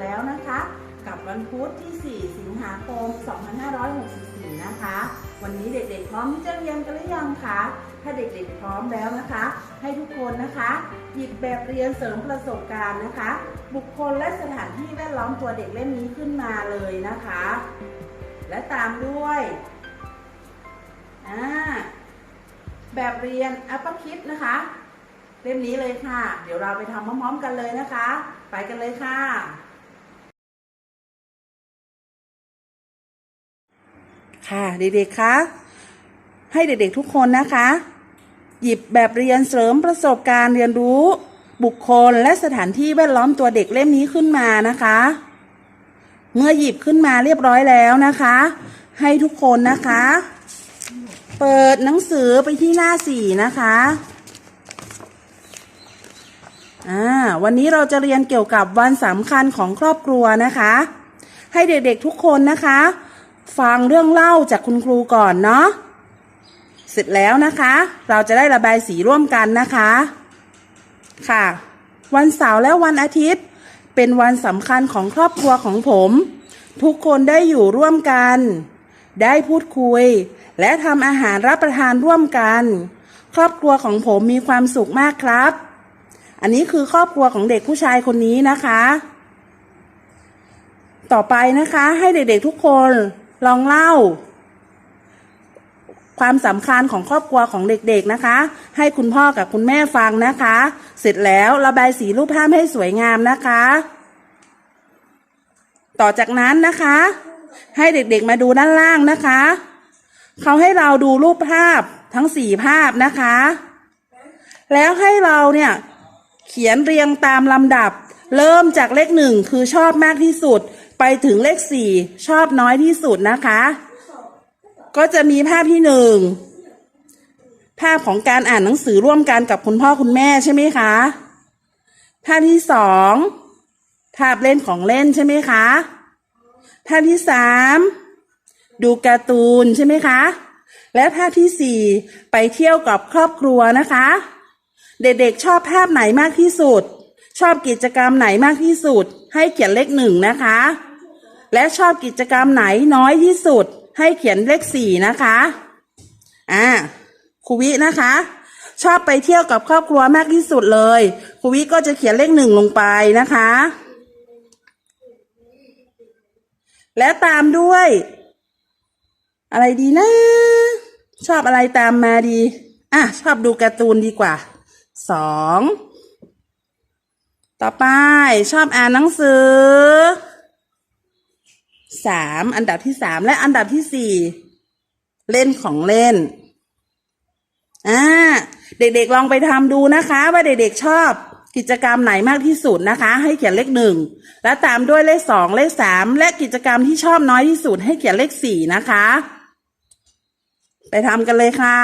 แล้วนะคะ กับวันพุธที่ 4 สิงหาคม 2564 นะคะ วันนี้เด็กๆพร้อมที่จะเรียนกันหรือยังคะ ถ้าเด็กๆพร้อมแล้วนะคะ ให้ทุกคนนะคะ หยิบแบบเรียนเสริมประสบการณ์นะคะ บุคคลและสถานที่แวดล้อมตัวเด็กเล่มนี้ขึ้นมาเลยนะคะ และตามด้วยอ่าแบบเรียนอัปปคิดนะคะ เล่มนี้เลยค่ะ เดี๋ยวเราไปทำพร้อมๆกันเลยนะคะ ไปกันเลยค่ะ ค่ะเด็กๆคะให้เด็กๆทุกคนนะคะ หยิบแบบเรียนเสริมประสบการณ์เรียนรู้บุคคลและสถานที่แวดล้อมตัวเด็กเล่มนี้ขึ้นมานะคะ เมื่อหยิบขึ้นมาเรียบร้อยแล้วนะคะ ให้ทุกคนนะคะ เปิดหนังสือไปที่หน้าสี่นะคะอ่าวันนี้เราจะเรียนเกี่ยวกับวันสำคัญของครอบครัวนะคะ ให้เด็กๆทุกคนนะคะ ฟังเรื่องเล่าจากคุณครูก่อนเนาะเสร็จแล้วนะคะ เราจะได้ระบายสีร่วมกันนะคะ ค่ะ วันเสาร์และวันอาทิตย์ เป็นวันสำคัญของครอบครัวของผม ทุกคนได้อยู่ร่วมกัน ได้พูดคุย และทำอาหารรับประทานร่วมกัน ครอบครัวของผมมีความสุขมากครับ อันนี้คือครอบครัวของเด็กผู้ชายคนนี้นะคะ ต่อไปนะคะให้เด็กๆทุกคน ลองเล่า ความสำคัญของครอบครัวของเด็กๆนะคะ ให้คุณพ่อกับคุณแม่ฟังนะคะ เสร็จแล้วระบายสีรูปภาพให้สวยงามนะคะ ต่อจากนั้นนะคะ ให้เด็กๆมาดูด้านล่างนะคะเขาให้เราดูรูปภาพทั้งสี่ภาพนะคะ แล้วให้เราเนี่ย เขียนเรียงตามลำดับ เริ่มจากเลขหนึ่งคือชอบมากที่สุด ไปถึงเลขสี่ชอบน้อยที่สุดนะคะ ก็จะมีภาพที่หนึ่งภาพของการอ่านหนังสือร่วมกันกับคุณพ่อคุณแม่ใช่ไหมคะ ภาพที่สองภาพเล่นของเล่นใช่ไหมคะ ภาพที่สามดูการ์ตูนใช่ไหมคะ และภาพที่สี่ไปเที่ยวกับครอบครัวนะคะ เด็กๆชอบภาพไหนมากที่สุด ชอบกิจกรรมไหนมากที่สุด ให้เขียนเลขหนึ่งนะคะ และชอบกิจกรรมไหนน้อยที่สุด ให้เขียนเลขสี่นะคะ อ่าครูวินะคะ ชอบไปเที่ยวกับครอบครัวมากที่สุดเลยครูวิก็จะเขียนเลขหนึ่งลงไปนะคะ และตามด้วย อะไรดีนะ ชอบอะไรตามมาดี อะ ชอบดูการ์ตูนดีกว่าสองต่อไปชอบอ่านหนังสือ สามอันดับที่สามและอันดับที่สี่เล่นของเล่นอ่าเด็กๆลองไปทำดูนะคะ ว่าเด็กๆชอบกิจกรรมไหนมากที่สุดนะคะ ให้เขียนเลขหนึ่งและตามด้วยเลขสองเลขสามและกิจกรรมที่ชอบน้อยที่สุดให้เขียนเลขสี่นะคะ ไปทำกันเลยค่ะ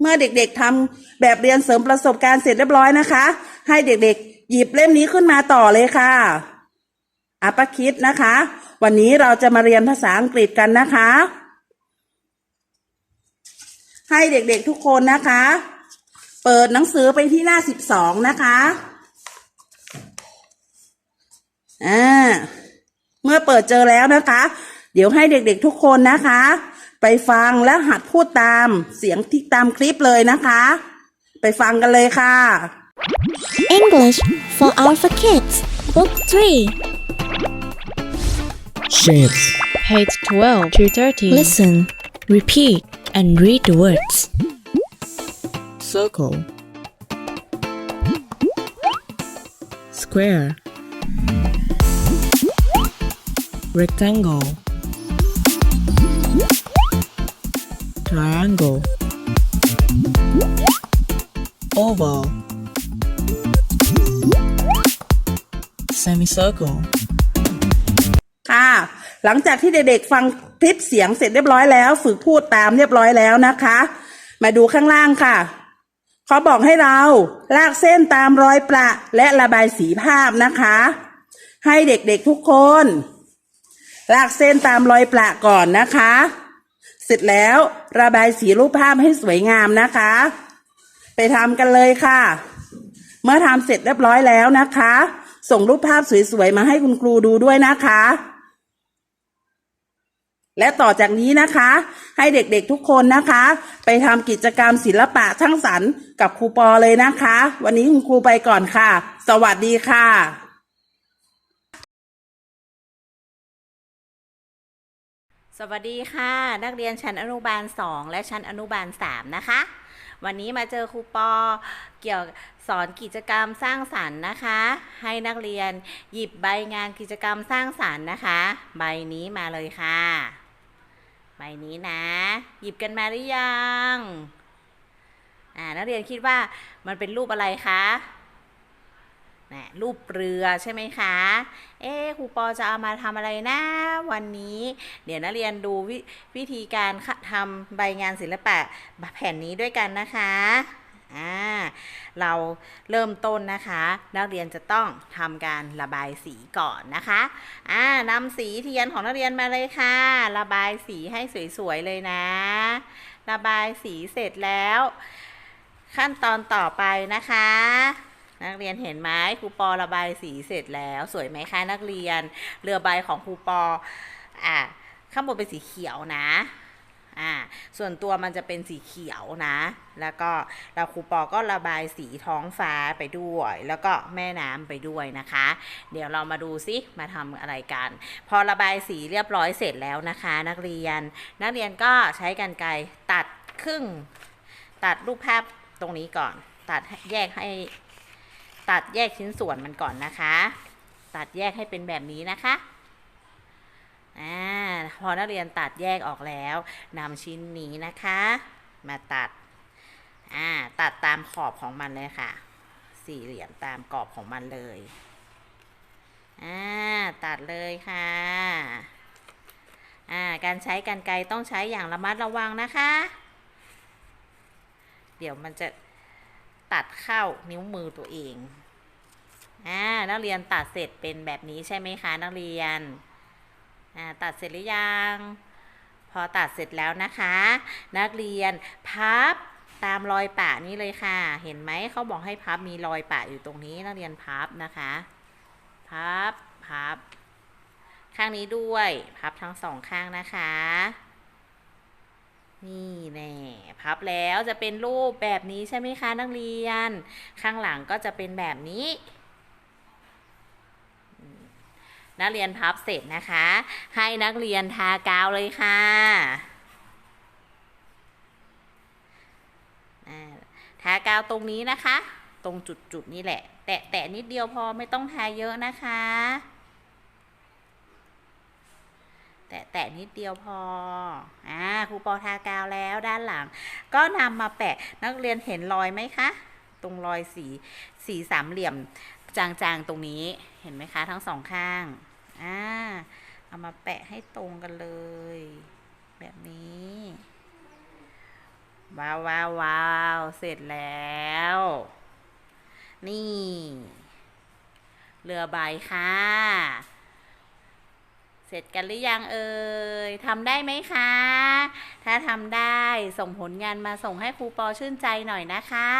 เมื่อเด็กๆทำแบบเรียนเสริมประสบการณ์เสร็จเรียบร้อยนะคะ ให้เด็กๆ หยิบเล่มนี้ขึ้นมาต่อเลยค่ะอัปคิดนะคะ วันนี้เราจะมาเรียนภาษาอังกฤษกันนะคะ ให้เด็กๆทุกคนนะคะ เปิดหนังสือไปที่หน้าสิบสองนะคะอ่าเมื่อเปิดเจอแล้วนะคะ เดี๋ยวให้เด็กๆทุกคนนะคะ ไปฟังและหัดพูดตามเสียงที่ตามคลิปเลยนะคะ ไปฟังกันเลยค่ะ English for Alpha Kids, Book 3. Shapes. Page 12 to 13. Listen, repeat, and read the words. Circle. Square. Rectangle. Triangle. Oval. Semicircle. ค่ะ หลังจากที่เด็กๆฟังคลิปเสียงเสร็จเรียบร้อยแล้ว ฝึกพูดตามเรียบร้อยแล้วนะคะ มาดูข้างล่างค่ะเขาบอกให้เราลากเส้นตามรอยประและระบายสีภาพนะคะ ให้เด็กๆทุกคน ลากเส้นตามรอยประก่อนนะคะ เสร็จแล้วระบายสีรูปภาพให้สวยงามนะคะ ไปทำกันเลยค่ะ เมื่อทำเสร็จเรียบร้อยแล้วนะคะ ส่งรูปภาพสวยๆมาให้คุณครูดูด้วยนะคะ และต่อจากนี้นะคะ ให้เด็กๆทุกคนนะคะ ไปทำกิจกรรมศิลปะช่างสรรค์กับครูปอเลยนะคะ วันนี้คุณครูไปก่อนค่ะ สวัสดีค่ะ สวัสดีค่ะ นักเรียนชั้นอนุบาล 2 และชั้นอนุบาล 3 นะคะ วันนี้มาเจอครูปอเกี่ยวสอนกิจกรรมสร้างสรรค์นะคะ ให้นักเรียนหยิบใบงานกิจกรรมสร้างสรรค์นะคะ ใบนี้มาเลยค่ะ ใบนี้นะ หยิบกันมาหรือยังอ่านักเรียนคิดว่ามันเป็นรูปอะไรคะ นะรูปเรือใช่ไหมคะ เอ๊ครูปอจะเอามาทำอะไรนะ วันนี้ เดี๋ยวนักเรียนดูววิธีการทำใบงานศิลปะแผ่นนี้ด้วยกันนะคะอ่าเราเริ่มต้นนะคะ นักเรียนจะต้องทำการระบายสีก่อนนะคะอ่านำสีเทียนของนักเรียนมาเลยค่ะ ระบายสีให้สวยๆเลยนะ ระบายสีเสร็จแล้ว ขั้นตอนต่อไปนะคะ นักเรียนเห็นไหมครูปอระบายสีเสร็จแล้วสวยไหมคะนักเรียน เรือใบของครูปออ่าข้างบนเป็นสีเขียวนะอ่าส่วนตัวมันจะเป็นสีเขียวนะ แล้วก็เราครูปอก็ระบายสีท้องฟ้าไปด้วย แล้วก็แม่น้ำไปด้วยนะคะ เดี๋ยวเรามาดูซิมาทำอะไรกัน พอระบายสีเรียบร้อยเสร็จแล้วนะคะ นักเรียน นักเรียนก็ใช้กรรไกรตัดครึ่ง ตัดรูปภาพตรงนี้ก่อน ตัดแยกให้ ตัดแยกชิ้นส่วนมันก่อนนะคะ ตัดแยกให้เป็นแบบนี้นะคะอ่าพอนักเรียนตัดแยกออกแล้วนำชิ้นนี้นะคะ มาตัดอ่าตัดตามขอบของมันเลยค่ะ สี่เหลี่ยมตามกรอบของมันเลยอ่าตัดเลยค่ะอ่าการใช้กันไกรต้องใช้อย่างระมัดระวังนะคะ เดี๋ยวมันจะตัดเข้านิ้วมือตัวเอง อ่านักเรียนตัดเสร็จเป็นแบบนี้ใช่ไหมคะนักเรียนอ่าตัดเสร็จหรือยัง พอตัดเสร็จแล้วนะคะ นักเรียนพับตามรอยปะนี้เลยค่ะ เห็นไหมเขาบอกให้พับมีรอยปะอยู่ตรงนี้นักเรียนพับนะคะ พับพับ ข้างนี้ด้วย พับทั้งสองข้างนะคะ นี่แน่พับแล้วจะเป็นรูปแบบนี้ใช่ไหมคะนักเรียน ข้างหลังก็จะเป็นแบบนี้ นักเรียนพับเสร็จนะคะ ให้นักเรียนทากาวเลยค่ะทากาวตรงนี้นะคะ ตรงจุดๆนี่แหละ แตะแตะนิดเดียวพอไม่ต้องทาเยอะนะคะ แตะแตะนิดเดียวพออ่าครูปอทากาวแล้วด้านหลัง ก็นำมาแปะนักเรียนเห็นรอยไหมคะ ตรงรอยสีสีสามเหลี่ยม จางๆตรงนี้เห็นไหมคะทั้งสองข้างอ่าเอามาแปะให้ตรงกันเลย แบบนี้ว้าวว้าววาวเสร็จแล้ว นี่ เรือใบค่ะ เสร็จกันหรือยังเอ่ยทำได้ไหมคะ ถ้าทำได้ส่งผลงานมาส่งให้ครูปอชื่นใจหน่อยนะคะ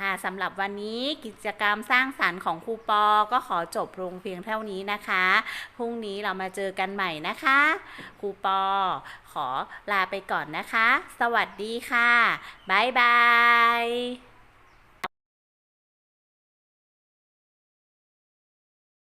ค่ะสำหรับวันนี้กิจกรรมสร้างสรรค์ของครูปอ ก็ขอจบลงเพียงเท่านี้นะคะ พรุ่งนี้เรามาเจอกันใหม่นะคะครูปอ ขอลาไปก่อนนะคะ สวัสดีค่ะ บ๊ายบาย